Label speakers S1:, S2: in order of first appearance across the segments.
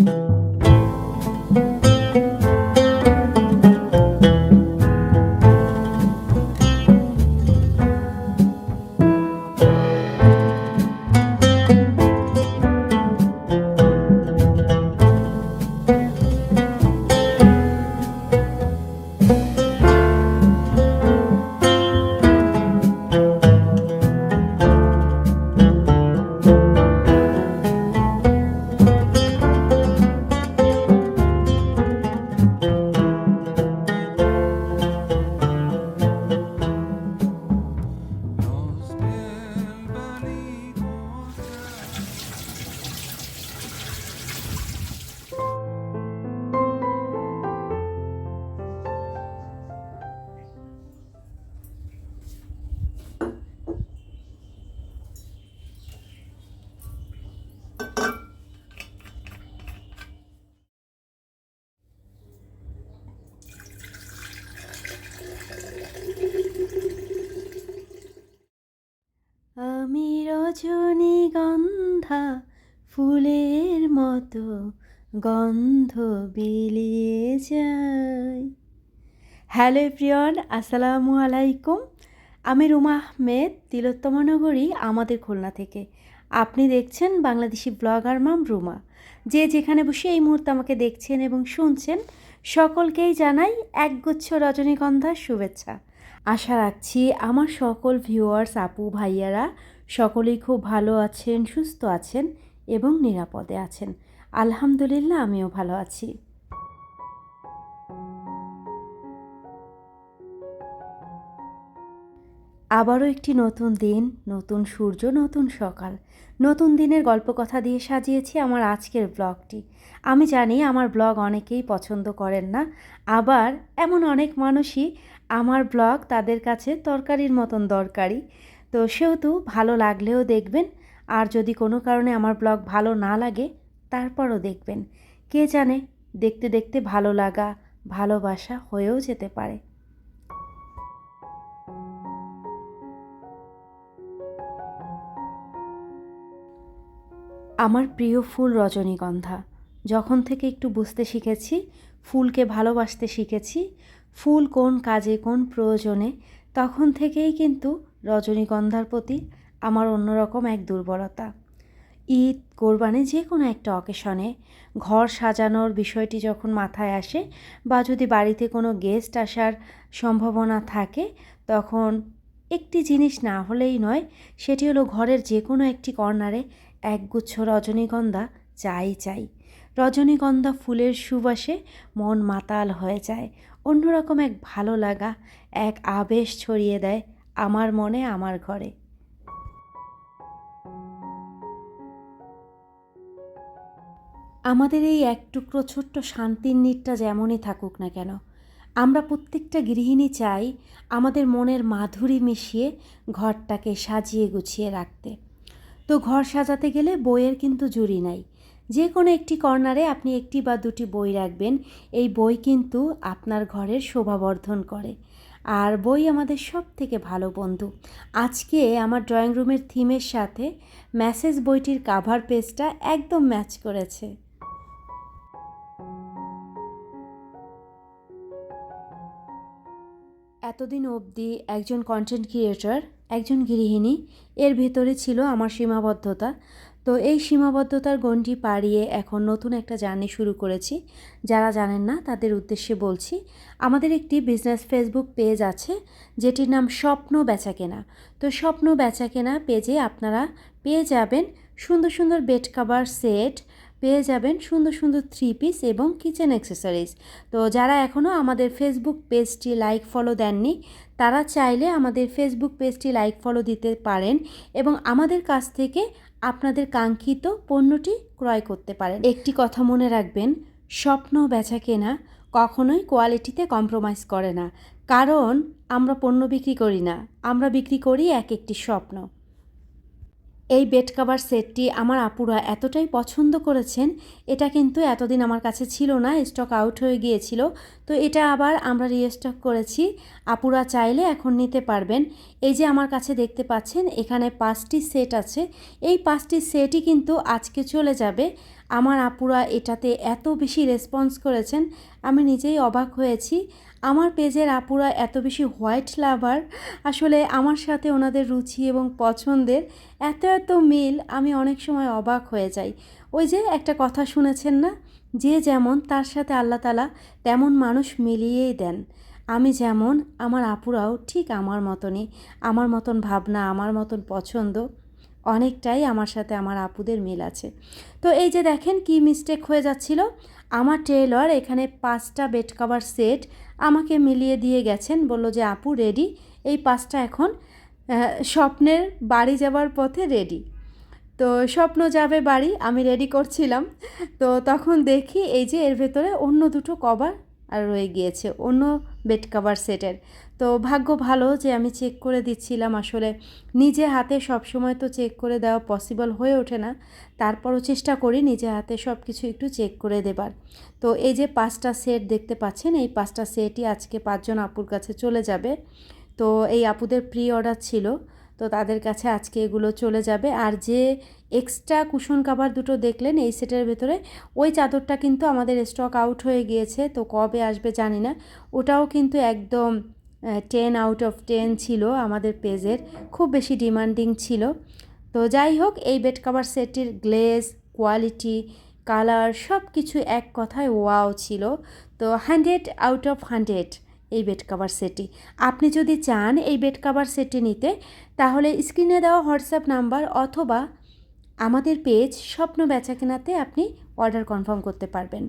S1: আমি রজনীগন্ধা ফুলের মতো গন্ধ বিলিয়ে যায়। হ্যালো প্রিয়ন আসসালামু আলাইকুম। আমি রুমা আহমেদ, তিলোত্তমা নগরী, আমাদের খুলনা থেকে। আপনি দেখছেন বাংলাদেশি ব্লগার মাম রুমা। যে যেখানে বসে এই মুহূর্তে আমাকে দেখছেন এবং শুনছেন, সকলকেই জানাই একগুচ্ছ রজনীগন্ধার শুভেচ্ছা। আশা রাখছি আমার সকল ভিউয়ার্স আপু, ভাইয়ারা সকলেই খুব ভালো আছেন, সুস্থ আছেন এবং নিরাপদে আছেন। আলহামদুলিল্লাহ, আমিও ভালো আছি। আবারও একটি নতুন দিন, নতুন সূর্য, নতুন সকাল। নতুন দিনের গল্প কথা দিয়ে সাজিয়েছি আমার আজকের ব্লগটি। আমি জানি আমার ব্লগ অনেকেই পছন্দ করেন না, আবার এমন অনেক মানুষই আমার ব্লগ তাদের কাছে তরকারির মতন দরকারি। তো সেহেতু ভালো লাগলেও দেখবেন। আর যদি কোনো কারণে আমার ব্লগ ভালো না লাগে, তারপরও দেখবেন। কে জানে, দেখতে দেখতে ভালো লাগা, ভালোবাসা হয়েও যেতে পারে। আমার প্রিয় ফুল রজনীগন্ধা, যখন থেকে একটু বুঝতে শিখেছি, ফুলকে ভালোবাসতে শিখেছি, ফুল কোন কাজে কোন প্রয়োজনে, তখন থেকেই কিন্তু রজনীগন্ধার প্রতি আমার অন্যরকম এক দুর্বলতা। ঈদ, কোরবানি যে কোনো একটা অকেশনে ঘর সাজানোর বিষয়টি যখন মাথায় আসে বা যদি বাড়িতে কোনো গেস্ট আসার সম্ভাবনা থাকে, তখন একটি জিনিস না হলেই নয়, সেটি হলো ঘরের যে কোনো একটি কর্নারে একগুচ্ছ রজনীগন্ধা চাই চাই রজনীগন্ধা ফুলের সুবাসে মন মাতাল হয়ে যায়, অন্যরকম এক ভালো লাগা, এক আবেশ ছড়িয়ে দেয় আমার মনে, আমার ঘরে। আমাদের এই এক টুকরো ছোট্ট শান্তির নিটটা যেমনই থাকুক না কেন, আমরা প্রত্যেকটা গৃহিণী চাই আমাদের মনের মাধুরী মিশিয়ে ঘরটাকে সাজিয়ে গুছিয়ে রাখতে। তো ঘর সাজাতে গেলে বইয়ের কিন্তু জুড়ি নাই। যে কোনো একটি কর্নারে আপনি একটি বা দুটি বই রাখবেন, এই বই কিন্তু আপনার ঘরের শোভাবর্ধন করে। আর বই আমাদের সব থেকে ভালো বন্ধু। আজকে আমার ড্রয়িং রুমের থিমের সাথে মেসেজ বইটির কাভার পেজটা একদম ম্যাচ করেছে। এতদিন অবধি একজন কন্টেন্ট ক্রিয়েটর একজন গৃহিণী, এর ভেতরে ছিল আমার সীমাবদ্ধতা। তো এই সীমাবদ্ধতার গণ্ডি পাড়িয়ে এখন নতুন একটা জার্নি শুরু করেছি। যারা জানেন না, তাদের উদ্দেশ্যে বলছি, আমাদের একটি বিজনেস ফেসবুক পেজ আছে, যেটির নাম স্বপ্ন বেচাকেনা তো স্বপ্ন বেচাকেনা পেজে আপনারা পেয়ে যাবেন সুন্দর সুন্দর বেড কাভার সেট, পেয়ে যাবেন সুন্দর সুন্দর থ্রি পিস এবং কিচেন অ্যাক্সেসরিজ তো যারা এখনও আমাদের ফেসবুক পেজটি লাইক ফলো দেননি, তারা চাইলে আমাদের ফেসবুক পেজটি লাইক ফলো দিতে পারেন এবং আমাদের কাছ থেকে আপনাদের কাঙ্ক্ষিত পণ্যটি ক্রয় করতে পারেন। একটি কথা মনে রাখবেন, স্বপ্ন বেচা কেনা কখনোই কোয়ালিটিতে কম্প্রোমাইজ করে না। কারণ, আমরা পণ্য বিক্রি করি না, আমরা বিক্রি করি এক একটি স্বপ্ন। এই বেড কাভার সেটটি আমার আপুরা এতটাই পছন্দ করেছেন, এটা কিন্তু এতদিন আমার কাছে ছিল না স্টক আউট হয়ে গিয়েছিল। তো এটা আবার আমরা রিস্টক করেছি, আপুরা চাইলে এখন নিতে পারবেন। এই যে আমার কাছে দেখতে পাচ্ছেন, এখানে পাঁচটি সেট আছে। এই পাঁচটি সেটই কিন্তু আজকে চলে যাবে। আমার আপুরা এটাতে এত বেশি রেসপন্স করেছেন, আমি নিজেই অবাক হয়েছি। আমার পেজের আপুরা এত বেশি হোয়াইট লাভার। আসলে আমার সাথে ওনাদের রুচি এবং পছন্দের এত এত মিল আমি অনেক সময় অবাক হয়ে যাই। ওই যে একটা কথা শুনেছেন না? যে যেমন তার সাথে আল্লাহ তালা তেমন মানুষ মিলিয়েই দেন। আমি যেমন, আমার আপুরাও ঠিক আমার মতনই। আমার মতন ভাবনা, আমার মতন পছন্দ। অনেকটাই আমার সাথে আমার আপুদের মিল আছে। তো এই যে দেখেন কি মিস্টেক হয়ে যাচ্ছিল। আমার টেলর এখানে পাঁচটা বেড কভার সেট আমাকে মিলিয়ে দিয়ে গেছেন, বলল যে, আপু রেডি এই পাঁচটা এখন স্বপ্নের বাড়ি যাওয়ার পথে রেডি তো স্বপ্ন যাবে বাড়ি, আমি রেডি করছিলাম। তো তখন দেখি এই যে, এর ভেতরে অন্য দুটো কভার আর রয়ে গিয়েছে। অন্য বেড কাভার সেটের তো ভাগ্য ভালো যে আমি চেক করে দিচ্ছিলাম, আসলে নিজে হাতে সব সময় তো চেক করে দেওয়া পসিবল হয়ে ওঠে না। তারপরও চেষ্টা করি নিজে হাতে সব কিছু একটু চেক করে দেবার। তো এই যে পাঁচটা সেট দেখতে পাচ্ছেন, এই পাঁচটা সেটই আজকে পাঁচজন আপুর কাছে চলে যাবে। তো এই আপুদের প্রি অর্ডার ছিল। তো তাদের কাছে আজকে এগুলো চলে যাবে। আর যে এক্সট্রা কুশন কাভার দুটো দেখলেন, এই সেটের ভেতরে ওই চাদরটা কিন্তু আমাদের স্টক আউট হয়ে গিয়েছে। তো কবে আসবে জানি না। ওটাও কিন্তু একদম টেন আউট অফ টেন ছিল আমাদের পেজের। খুব বেশি ডিমান্ডিং ছিল। তো যাই হোক, এই বেড কাভার সেটটির গ্লেজ কোয়ালিটি কালার সব কিছু এক কথায় ওয়াও ছিল। তো হান্ড্রেড আউট অফ হান্ড্রেড এই বেড কাভার সেটটি আপনি যদি চান এই বেড কাভার সেটটি নিতে, তাহলে স্ক্রিনে দেওয়া হোয়াটসঅ্যাপ নাম্বার অথবা আমাদের পেজ স্বপ্ন বেচা কেনাতে আপনি অর্ডার কনফার্ম করতে পারবেন।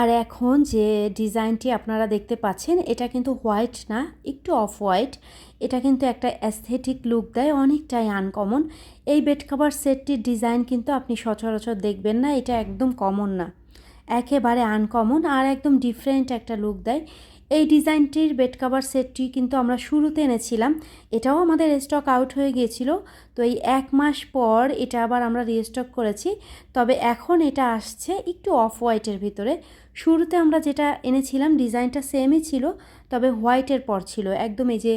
S1: আর এখন যে ডিজাইনটি আপনারা দেখতে পাচ্ছেন, এটা কিন্তু হোয়াইট না, একটু অফ হোয়াইট এটা কিন্তু একটা অ্যাস্থেটিক লুক দেয়, অনেকটাই আনকমন এই বেড কাভার সেটটির ডিজাইন কিন্তু আপনি সচরাচর দেখবেন না, এটা একদম কমন না। একেবারে আনকমন আর একদম ডিফারেন্ট একটা লুক দেয়। এই ডিজাইনটির বেড কাভার সেটটি কিন্তু আমরা শুরুতে এনেছিলাম। এটাও আমাদের স্টক আউট হয়ে গিয়েছিল। তো এই এক মাস পর এটা আবার আমরা রিস্টক করেছি। তবে এখন এটা আসছে একটু অফ হোয়াইটের ভিতরে। শুরুতে আমরা যেটা এনেছিলাম ডিজাইনটা সেমই ছিল, তবে হোয়াইটের পর ছিল। একদম এই যে,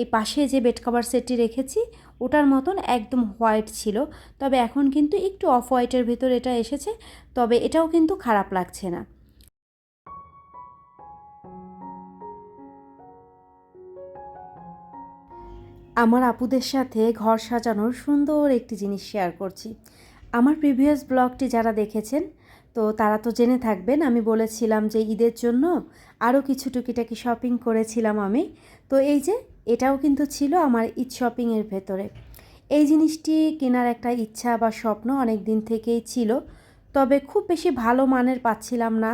S1: এই পাশে যে বেড কাভার সেটটি রেখেছি, ওটার মতন একদম হোয়াইট ছিল। তবে এখন কিন্তু একটু অফ হোয়াইটের ভিতর এটা এসেছে, তবে এটাও কিন্তু খারাপ লাগছে না। আমার আপুদের সাথে ঘর সাজানোর সুন্দর একটি জিনিস শেয়ার করছি। আমার প্রিভিয়াস ব্লগটি যারা দেখেছেন, তো তারা তো জেনে থাকবেন, আমি বলেছিলাম যে ঈদের জন্য আরও কিছু টুকিটাকি শপিং করেছিলাম আমি। তো এই যে, এটাও কিন্তু ছিল আমার ঈদ শপিংয়ের ভেতরে। এই জিনিসটি কেনার একটা ইচ্ছা বা স্বপ্ন অনেক দিন থেকেই ছিল, তবে খুব বেশি ভালো মানের পাচ্ছিলাম না।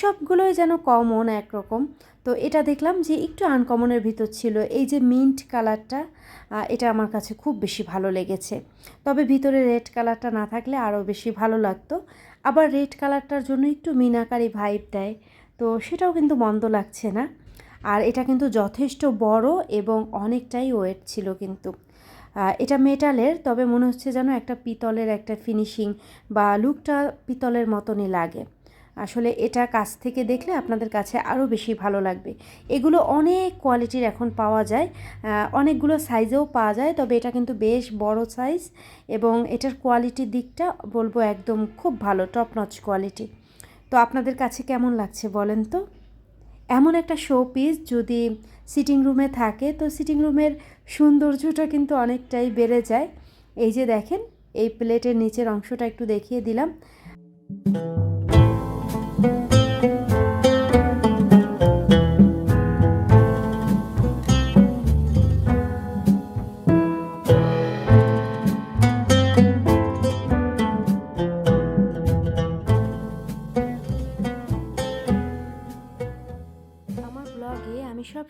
S1: সবগুলোই যেন কমন একরকম। তো এটা দেখলাম যে একটু আনকমনের ভিতর ছিল। এই যে মিন্ট কালারটা এটা আমার কাছে খুব বেশি ভালো লেগেছে। তবে ভিতরে রেড কালারটা না থাকলে আরও বেশি ভালো লাগতো। আবার রেড কালারটার জন্য একটু মিনাকারি ভাইব দেয়। তো সেটাও কিন্তু মন্দ লাগছে না। আর এটা কিন্তু যথেষ্ট বড় এবং অনেকটাই ওয়েট ছিল কিন্তু। এটা মেটালের, তবে মনে হচ্ছে যেন একটা পিতলের একটা ফিনিশিং বা লুকটা পিতলের মতনই লাগে। আসলে এটা কাছ থেকে দেখলে আপনাদের কাছে আরও বেশি ভালো লাগবে। এগুলো অনেক কোয়ালিটির এখন পাওয়া যায় অনেকগুলো সাইজেও পাওয়া যায়, তবে এটা কিন্তু বেশ বড় সাইজ এবং এটার কোয়ালিটির দিকটা বলব একদম খুব ভালো টপ নচ কোয়ালিটি তো আপনাদের কাছে কেমন লাগছে বলেন তো? এমন একটা শো পিস যদি সিটিং রুমে থাকে, তো সিটিং রুমের সৌন্দর্যটা কিন্তু অনেকটাই বেড়ে যায়। এই যে দেখেন, এই প্লেটের নিচের অংশটা একটু দেখিয়ে দিলাম।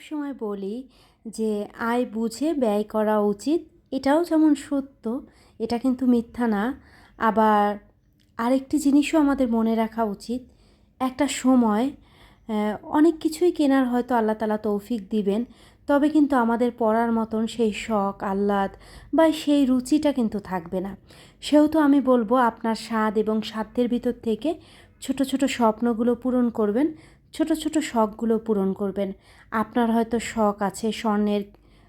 S1: সময় বলি যে আয় বুঝে ব্যয় করা উচিত, এটাও যেমন সত্য, এটা কিন্তু মিথ্যা না। আবার আরেকটি জিনিসও আমাদের মনে রাখা উচিত, একটা সময় অনেক কিছুই কেনার হয়তো আল্লাহ তালা তৌফিক দিবেন, তবে কিন্তু আমাদের পড়ার মতন সেই শখ, আহ্লাদ বা সেই রুচিটা কিন্তু থাকবে না। সেহেতু আমি বলব, আপনার স্বাদ এবং সাধ্যের ভিতর থেকে ছোট ছোট স্বপ্নগুলো পূরণ করবেন ছোট ছোট শখগুলো পূরণ করবেন। আপনার হয়তো শখ আছে স্বর্ণের,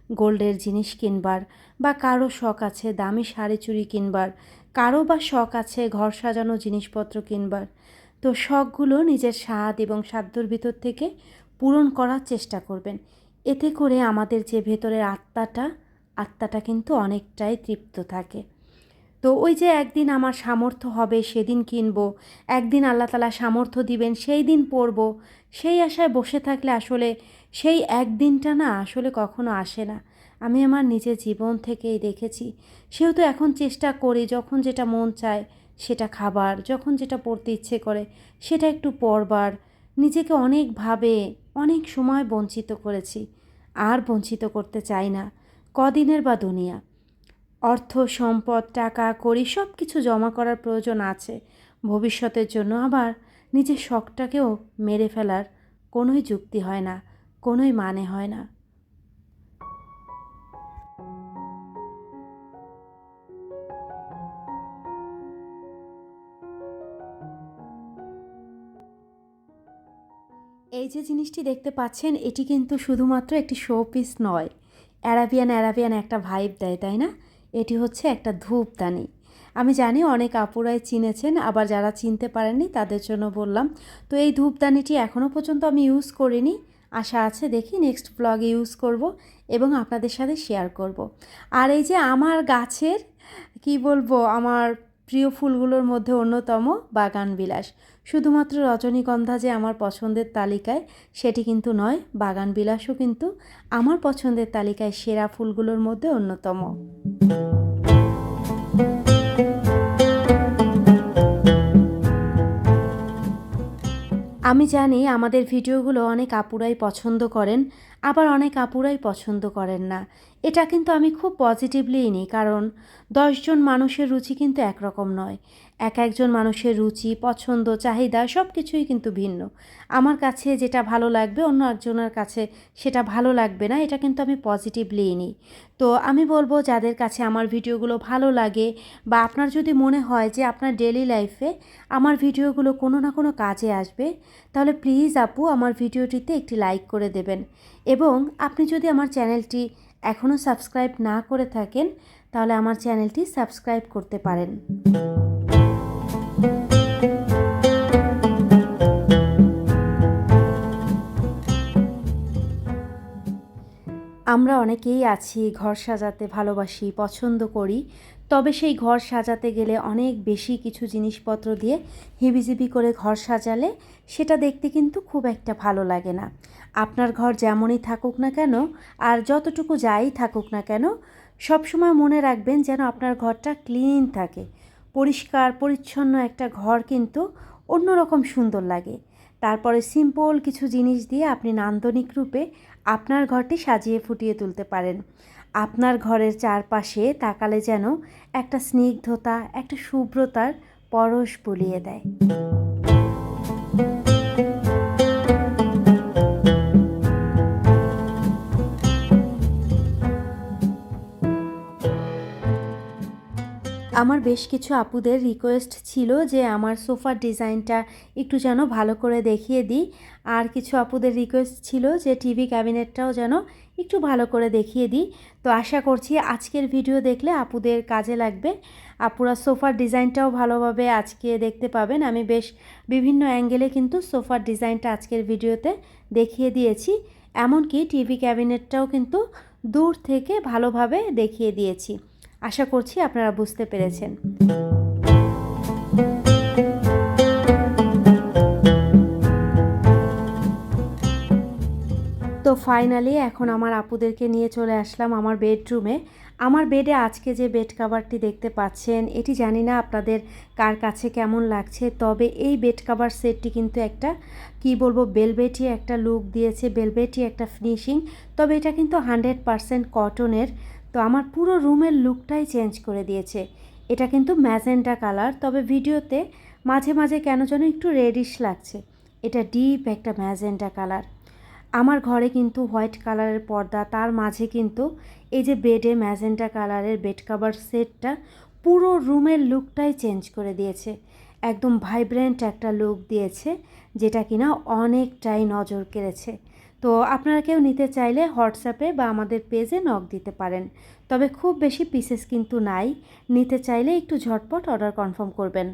S1: গোল্ডের জিনিস কিনবার বা কারও শখ আছে দামি শাড়ি চুড়ি কিনবার, কারও বা শখ আছে ঘর সাজানো জিনিসপত্র কিনবার। তো শখগুলো নিজের স্বাদ এবং সাধ্যর ভিতর থেকে পূরণ করার চেষ্টা করবেন। এতে করে আমাদের যে ভেতরের আত্মাটা আত্মাটা কিন্তু অনেকটাই তৃপ্ত থাকে। তো ওই যে একদিন আমার সামর্থ্য হবে, সেদিন কিনব। একদিন আল্লাহ তালা সামর্থ্য দিবেন, সেই দিন পরবো। সেই আশায় বসে থাকলে আসলে সেই একদিনটা না আসলে কখনো আসে না। আমি আমার নিজের জীবন থেকেই দেখেছি। সেহেতু এখন চেষ্টা করি, যখন যেটা মন চায় সেটা খাবার, যখন যেটা পড়তে ইচ্ছে করে সেটা একটু পড়বার। নিজেকে অনেকভাবে অনেক সময় বঞ্চিত করেছি, আর বঞ্চিত করতে চাই না। কদিনের বা দুনিয়া। অর্থ, সম্পদ, টাকা করি সব কিছু জমা করার প্রয়োজন আছে। ভবিষ্যতের জন্য আবার নিজের শখটাকেও মেরে ফেলার কোনোই যুক্তি হয় না, কোনোই মানে হয় না। এই যে জিনিসটি দেখতে পাচ্ছেন, এটি কিন্তু শুধুমাত্র একটি শো পিস নয়। অ্যারাবিয়ান অ্যারাবিয়ান একটা ভাইব দেয়, তাই না? এটি হচ্ছে একটা ধূপদানি। আমি জানি অনেক আপুরাই চিনেছেন, আবার যারা চিনতে পারেননি তাদের জন্য বললাম। তো এই ধূপদানিটি এখনও পর্যন্ত আমি ইউজ করিনি। আশা আছে দেখি নেক্সট ব্লগে ইউজ করব এবং আপনাদের সাথে শেয়ার করব। আর এই যে আমার গাছের, কি বলব, আমার প্রিয় ফুলগুলোর মধ্যে অন্যতম বাগান বিলাস শুধুমাত্র রজনীগন্ধা যে আমার পছন্দের তালিকায়, সেটি কিন্তু নয় বাগান বিলাসও কিন্তু আমার পছন্দের তালিকায় সেরা ফুলগুলোর মধ্যে অন্যতম। আমি জানি আমাদের ভিডিওগুলো অনেক আপুরাই পছন্দ করেন, আবার অনেক আপুরাই পছন্দ করেন না। এটা কিন্তু আমি খুব পজিটিভলিই নিই কারণ দশজন মানুষের রুচি কিন্তু একরকম নয়। এক একজন মানুষের রুচি, পছন্দ, চাহিদা সব কিছুই কিন্তু ভিন্ন। আমার কাছে যেটা ভালো লাগবে, অন্য একজনের কাছে সেটা ভালো লাগবে না, এটা কিন্তু আমি পজিটিভলিই নিই। তো আমি বলব, যাদের কাছে আমার ভিডিওগুলো ভালো লাগে বা আপনার যদি মনে হয় যে আপনার ডেলি লাইফে আমার ভিডিওগুলো কোনো না কোনো কাজে আসবে, তাহলে প্লিজ আপু আমার ভিডিওটিতে একটি লাইক করে দেবেন। এবং আপনি যদি আমার চ্যানেলটি এখনও সাবস্ক্রাইব না করে থাকেন, তাহলে আমার চ্যানেলটি সাবস্ক্রাইব করতে পারেন। আমরা অনেকেই আছি, ঘর সাজাতে ভালোবাসি, পছন্দ করি। তবে সেই ঘর সাজাতে গেলে অনেক বেশি কিছু জিনিসপত্র দিয়ে হিবিজিবি করে ঘর সাজালে সেটা দেখতে কিন্তু খুব একটা ভালো লাগে না। আপনার ঘর যেমনই থাকুক না কেন, আর যতটুকু যাই থাকুক না কেন, সবসময় মনে রাখবেন যেন আপনার ঘরটা ক্লিন থাকে। পরিষ্কার, পরিচ্ছন্ন একটা ঘর কিন্তু অন্যরকম সুন্দর লাগে। তারপরে সিম্পল কিছু জিনিস দিয়ে আপনি নান্দনিক রূপে আপনার ঘরটি সাজিয়ে ফুটিয়ে তুলতে পারেন। আপনার ঘরের চারপাশে তাকালে যেন একটা স্নিগ্ধতা, একটা শুভ্রতার পরশ বলিয়ে দেয়। আমার বেশ কিছু আপুদের রিকোয়েস্ট ছিল যে আমার সোফার ডিজাইনটা একটু যেন ভালো করে দেখিয়ে দিই। আর কিছু আপুদের রিকোয়েস্ট ছিল যে টিভি ক্যাবিনেটটাও যেন একটু ভালো করে দেখিয়ে দিই। তো আশা করছি আজকের ভিডিও দেখলে আপুদের কাজে লাগবে। আপুরা সোফার ডিজাইনটাও ভালোভাবে আজকে দেখতে পাবেন। আমি বেশ বিভিন্ন অ্যাঙ্গেলে কিন্তু সোফার ডিজাইনটা আজকের ভিডিওতে দেখিয়ে দিয়েছি। এমনকি টিভি ক্যাবিনেটটাও কিন্তু দূর থেকে ভালোভাবে দেখিয়ে দিয়েছি। আশা করছি আপনারা বুঝতে পেরেছেন। তো ফাইনালি এখন আমার আপুদেরকে নিয়ে চলে আসলাম আমার বেডরুমে। আমার বেডে আজকে যে বেড কাভারটি দেখতে পাচ্ছেন, এটি জানি না আপনাদের কার কাছে কেমন লাগছে, তবে এই বেড কাভার সেটটি কিন্তু একটা, কি বলব, বেলবেটি একটা লুক দিয়েছে, বেলবেটি একটা ফিনিশিং, তবে এটা কিন্তু হান্ড্রেড পারসেন্ট কটনের। তো আমার পুরো রুমের লুকটাই চেঞ্জ করে দিয়েছে। এটা কিন্তু ম্যাজেন্টা কালার, তবে ভিডিওতে মাঝে মাঝে কেন যেন একটু রেডিশ লাগছে। এটা ডিপ একটা ম্যাজেন্টা কালার। আমার ঘরে কিন্তু হোয়াইট কালারের পর্দা, তার মাঝে কিন্তু এই যে বেডে ম্যাজেন্টা কালারের বেড কাভার সেটটা পুরো রুমের লুকটাই চেঞ্জ করে দিয়েছে। একদম ভাইব্রেন্ট একটা লুক দিয়েছে, যেটা কিনা অনেকটাই নজর কেড়েছে। তো আপনারা কেউ নিতে চাইলে হোয়াটসঅ্যাপে বা আমাদের পেজে নক দিতে পারেন। তবে খুব বেশি পিসেস কিন্তু নাই। নিতে চাইলে একটু ঝটপট অর্ডার কনফার্ম করবেন।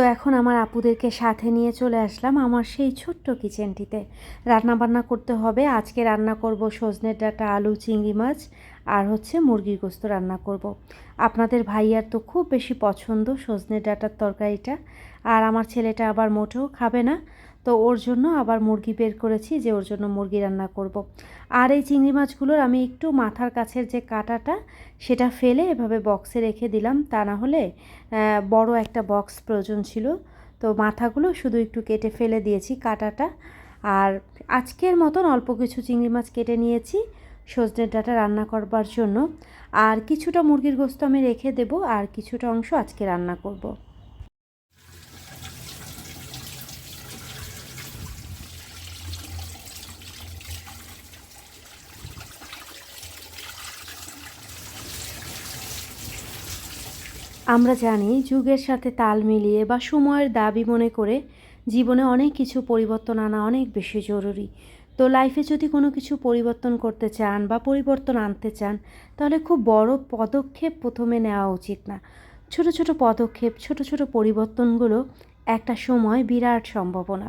S1: তো এখন আমার আপুদেরকে সাথে নিয়ে চলে আসলাম আমার সেই ছোট্ট কিচেনটিতে। রান্না বান্না করতে হবে। আজকে রান্না করব সজনের ডাটা, আলু, চিংড়ি মাছ আর হচ্ছে মুরগির গোস্ত রান্না করব। আপনাদের ভাইয়ার তো খুব বেশি পছন্দ সজনের ডাটার তরকারিটা। আর আমার ছেলেটা আবার মোটেও খাবে না। তো ওর জন্য আবার মুরগি বের করেছি যে ওর জন্য মুরগি রান্না করব। আর এই চিংড়ি মাছগুলোর আমি একটু মাথার কাছের যে কাটাটা, সেটা ফেলে এভাবে বক্সে রেখে দিলাম তা না হলে বড় একটা বক্স প্রয়োজন ছিল তো মাথাগুলো শুধু একটু কেটে ফেলে দিয়েছি কাটাটা আর আজকের মতন অল্প কিছু চিংড়ি মাছ কেটে নিয়েছি সজনের ডাটা রান্না করবার জন্য আর কিছুটা মুরগির গোস্ত আমি রেখে দেব, আর কিছুটা অংশ আজকে রান্না করব। আমরা জানি যুগের সাথে তাল মিলিয়ে বা সময়ের দাবি মনে করে জীবনে অনেক কিছু পরিবর্তন আনা অনেক বেশি জরুরি। তো লাইফে যদি কোনো কিছু পরিবর্তন করতে চান বা পরিবর্তন আনতে চান, তাহলে খুব বড় পদক্ষেপ প্রথমে নেওয়া উচিত না। ছোট ছোট পদক্ষেপ, ছোট ছোট পরিবর্তনগুলো একটা সময় বিরাট সম্ভাবনা।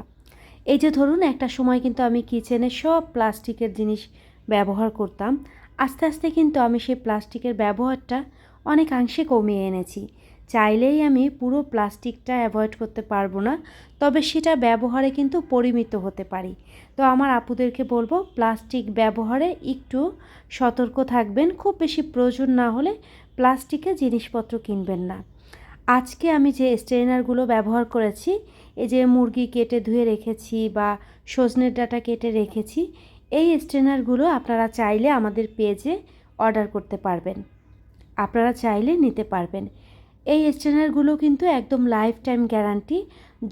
S1: এই যে ধরুন, একটা সময় কিন্তু আমি কিচেনে সব প্লাস্টিকের জিনিস ব্যবহার করতাম। আস্তে আস্তে কিন্তু আমি সেই প্লাস্টিকের ব্যবহারটা অনেকাংশে কমিয়ে এনেছি। চাইলেই আমি পুরো প্লাস্টিকটা অ্যাভয়েড করতে পারব না, তবে সেটা ব্যবহারে কিন্তু পরিমিত হতে পারি। তো আমার আপুদেরকে বলব, প্লাস্টিক ব্যবহারে একটু সতর্ক থাকবেন, খুব বেশি প্রয়োজন না হলে প্লাস্টিকের জিনিসপত্র কিনবেন না। আজকে আমি যে স্ট্রেনারগুলো ব্যবহার করেছি, এই যে মুরগি কেটে ধুয়ে রেখেছি বা সজনের ডাটা কেটে রেখেছি, এই স্ট্রেনারগুলো আপনারা চাইলে আমাদের পেজে অর্ডার করতে পারবেন। আপনারা চাইলে নিতে পারবেন। এই স্ট্রেনারগুলো কিন্তু একদম লাইফ টাইম গ্যারান্টি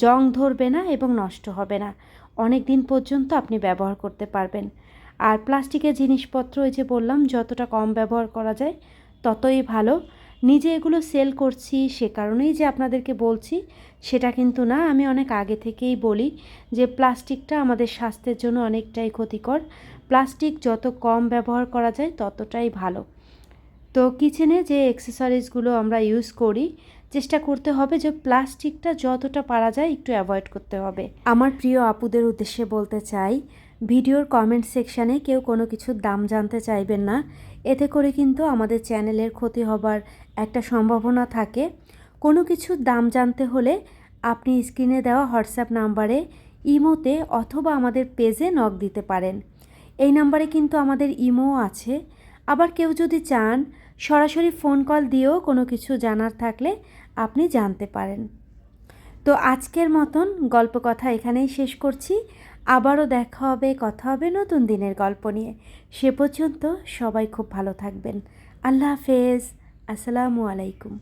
S1: জং ধরবে না এবং নষ্ট হবে না। অনেক দিন পর্যন্ত আপনি ব্যবহার করতে পারবেন। আর প্লাস্টিকের জিনিসপত্র এই যে বললাম, যতটা কম ব্যবহার করা যায়, ততই ভালো। নিজে এগুলো সেল করছি সে কারণেই যে আপনাদেরকে বলছি, সেটা কিন্তু না। আমি অনেক আগে থেকেই বলি যে প্লাস্টিকটা আমাদের স্বাস্থ্যের জন্য অনেকটাই ক্ষতিকর। প্লাস্টিক যত কম ব্যবহার করা যায়, ততটাই ভালো। তো কিচেনে যে এক্সেসরিজগুলো আমরা ইউজ করি, চেষ্টা করতে হবে যে প্লাস্টিকটা যতটা পারা যায় একটু অ্যাভয়েড করতে হবে। আমার প্রিয় আপুদের উদ্দেশ্যে বলতে চাই, ভিডিওর কমেন্ট সেকশানে কেউ কোনো কিছুর দাম জানতে চাইবেন না। এতে করে কিন্তু আমাদের চ্যানেলের ক্ষতি হবার একটা সম্ভাবনা থাকে। কোনো কিছুর দাম জানতে হলে আপনি স্ক্রিনে দেওয়া হোয়াটসঅ্যাপ নাম্বারে ইমোতে অথবা আমাদের পেজে নক দিতে পারেন। এই নাম্বারে কিন্তু আমাদের ইমো আছে। আবার কেউ যদি চান, সরাসরি ফোন কল দিয়েও কোনো কিছু জানার থাকলে আপনি জানতে পারেন। তো আজকের মতন গল্প কথা এখানেই শেষ করছি। আবারও দেখা হবে, কথা হবে নতুন দিনের গল্প নিয়ে। সে পর্যন্ত সবাই খুব ভালো থাকবেন। আল্লাহ হাফেজ। আসসালামু আলাইকুম।